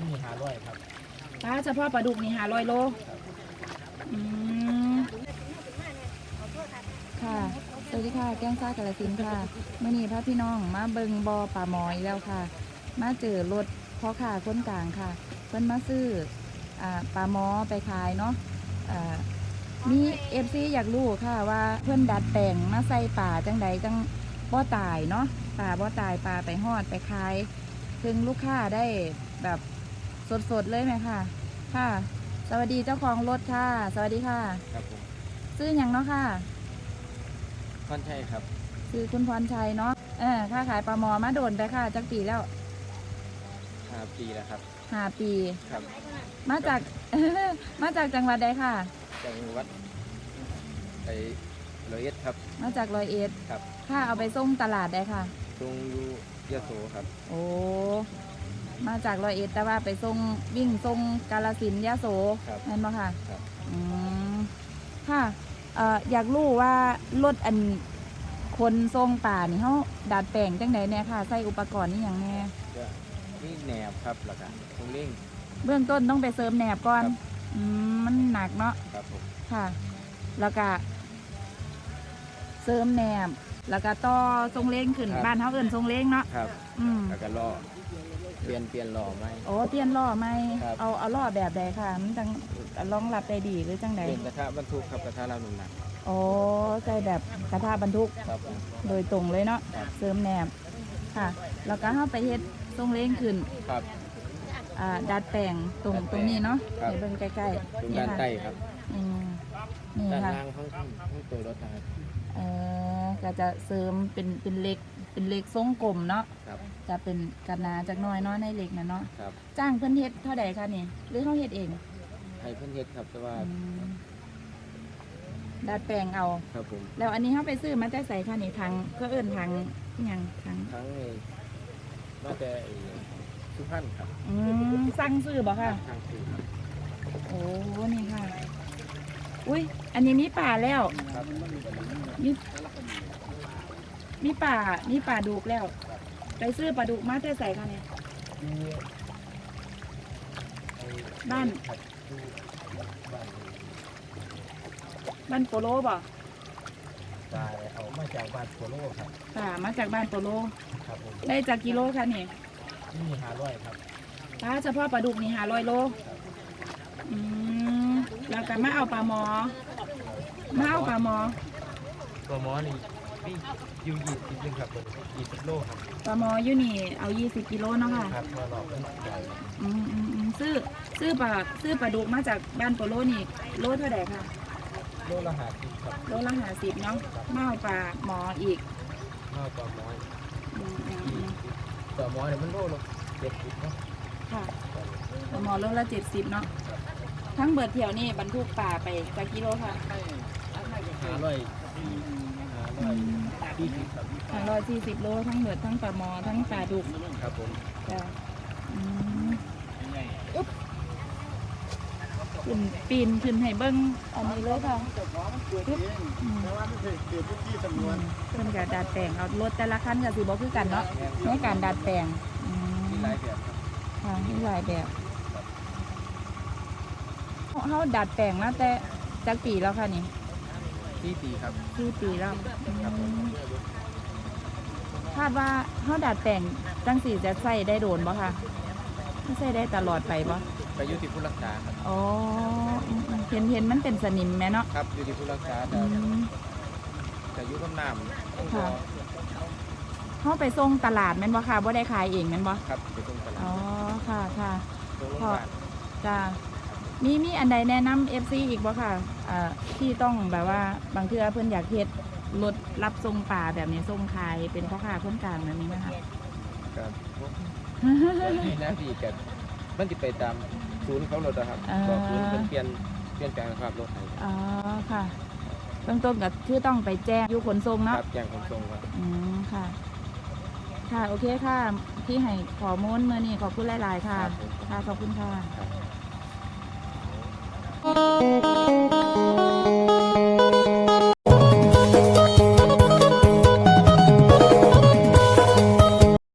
นี่หาร้อยครับป้าเฉพาะปลาดุกนี่หาร้อยโลอืมค่ะสวัสดีค่ะ แก้งซ่ากระสินธุ์ค่ะเมื่อนี้พระพี่น้องมาเบิงบอป่าหมอยแล้วค่ะ มาเจอรถพ่อข่าคนกลางค่ะ เพิ่นมาซื้ออ่าปลาหมอไปขายเนาะอ่ามีเอฟซีอยากรู้ค่ะว่าเพื่อนดัดแปลงมาใส่ป่าจังใดจังบ่ตายเนาะป่าบ่ตายป่าไปหอดไปขาย ถึงลูกค้าได้แบบ สดๆเลยไหมค่ะ ค่ะ สวัสดีเจ้าของรถค่ะ สวัสดีค่ะ ครับผมซื้ออย่างเนาะค่ะค่อนใช่ครับซื้อคุณพรชัยเนาะเออค่าขายปลาหมอมาโดนไปค่ะจักปีแล้วห้าปีแล้วครับห้าปี ครับ มาจาก มาจากจังหวัดใดค่ะ จังหวัดไปร้อยเอ็ดครับ มาจากร้อยเอ็ดครับ ค่าเอาไปส่งตลาดได้ค่ะ ตรงอยูยะโสครับ โอ้ มาจากร้อยเอ็ดแต่ว่าไปส่งวิ่งส่งกาลสินธุ์ยะโสครับนั่นบ่ค่ะครับ อืมค่ะเอ่ออยากรู้ว่ารถอันคนทรงป่านี่เขาดัดแปลงจังไดเนี่ยค่ะ ใส่อุปกรณ์นี่อย่างแน่ก็นี่แหนบครับแล้วก็ตรงเร่ง เบื้องต้นต้องไปเสริมแหนบก่อนครับ อืมมันหนักเนาะครับผมค่ะ แล้วก็ เสริมแหนบแล้วก็ต่อทรงเล้งขึ้นบ้านเขาเอิ้นทรงเล้งเนาะ ครับอืม แล้วก็ล่อเปลี่ยนเปลี่ยนล่อไหม โอ้เปลี่ยนล้อไหมครับ เอาเอาล้อแบบใดค่ะ มันจังรองรับได้ดีหรือจังใดเปลี่ยนกระทะบรรทุกครับกระทะเราหนุนหนักโอ้ใส่แบบกระทะบรรทุก ครับผม โดยตรงเลยเนาะครับ เสริมแหนบค่ะ แล้วก็เข้าไปเฮ็ดทรงเล้งขึ้นครับ อ่าดัดแปลงตรงดัดแปลงตรงนี้เนาะครับเดี๋ยวเบิ่งใกล้ตรงๆด้านค่ะใต้ครับอืมนี่ด้านค่ะล่างห้องห้องตัวรถนะครับ เออก็จะเสริมเป็นเป็นเหล็กเป็นเหล็กทรงกลมเนาะครับจะเป็นกระนาจากหน้อยเนาะในเหล็กนะเนาะครับ จ้างเพิ่นเฮ็ดเท่าใดคะนี่หรือเฮาเฮ็ดเองให้เพื่อนเฮ็ดครับแต่ว่าอืมดัดแปลงเอา ครับผมแล้วอันนี้เฮาไปซื้อมาแต่ใส่ค่ะนี่ทางก็เอิ้นทางอิหยังทางทั้งไอ้มาแต่ไอ้สุพรรณครับอืมสั่งซื้อบ่ค่ะทางสื่อครับ โอ้นี่ค่ะ อุ้ย อันนี้มีป่าแล้วครับมีมีป่ามีป่าดุกแล้ว ไปซื้อปลาดุกมาแต่ใส่ค่ะเนี่ยที่ไอ้บ้านครับที่บ้านบ้านโปโลบ่ตายเอามาจากบ้านโคโลครับป่ามาจากบ้านโปโลครับผมได้จากกิโลค่ะนี่นี่หาร้อยครับป้าเฉพาะปลาดุกนี่หาร้อยโลอืม แล้วก็มาเอาปลาหมอ มาเอาปลาหมอ ตัวหมอนี่นี่อยู่ยี่สิบนึงครับผมยี่สิบโลครับปลาหมออยู่นี่เอา20กิโลเนาะค่ะ ครับมาหลอกเป็นใหญ่อืมอืมอืมซื้อซื้อปลาซื้อปลาดุกมาจากบ้านโปโลนี่โลเท่าไหร่ค่ะ โลละหาสิบครับโลละหาสิบเนาะมาเอาปลาหมออีกมาตัวหมออืมอืมอืมตัวหมอเนี่ยมันโลละเจ็ดสิบเนาะค่ะปลาหมอโลละเจ็ดสิบเนาะ ทั้งเบิดเที่ยวนี่บรรทุกป่าไปจากกิโลค่ะหาร้อยหาร้อยยี่สิบครับทั้งร้อยสี่สิบโลทั้งเบิดทั้งปลาหมอทั้งปลาดุกครับผมจ้ะอืมอุ๊บขึ้นปีนขึ้นให้เบิ้งอันนี้เลยค่ะปึ๊บอืมแต่ว่าไม่เคยเกิดที่สำนวนเพิ่นก็ดัดแปลงเอารถแต่ละคันก็สิบ่คือกันเนาะในการดัดแปลงอืมมีหลายแบบครับค่ะมีหลายแบบ เฮาดัดแปลงมาแต่จักปีแล้วค่ะนี่ที่ปีครับสี่ปีแล้วครับผมคาดว่าเฮาดัดแปลงจังสีจะใส่ได้โดนบ่ค่ะไม่ใส่ได้ตลอดไปบ่ไปอยุติผู้รักษาครับอ๋ออืมอืมเห็นเห็นมันเป็นสนิมแม่เนาะครับอยุติผู้รักษาอืแต่มแต่อยุกับน้ำต้องรค่ะอเฮาไปส่งตลาดแม่นบ่ค่ะบ่ได้ขายเองแม่นบ่ครับไปตรงตลาอ๋อดค่ะค่ะตรงโรงพยาบาลจ้า มีมีอันใดแนะนำ FC อีกบ่ค่ะเอ่อที่ต้องแบบว่าบางเทื่อเพิ่นอยากเฮ็ดรถรับส่งป่าแบบนี้ส่งขายเป็นพ่อค้าคนกลางแบบนี้ไหมคะครับพวกนี่นะพี่กันมันจะไปตามศูนย์เขารถนะครับอ่า บอกศูนย์เพิ่นเปลี่ยนเปลี่ยนแปลงสภาพรถให้อ๋อค่ะเบื้องต้นก็คือต้องไปแจ้งอยู่ขนส่งคเนาะ รับแจ้งขนส่งครับ อืมค่ะ ค่ะ โอเคค่ะ ที่ให้ขอมูลเมื่อนี้ขอบคุณหลาย ๆ ค่ะ ครับผม ค่ะ ขอบคุณค่ะ ครับ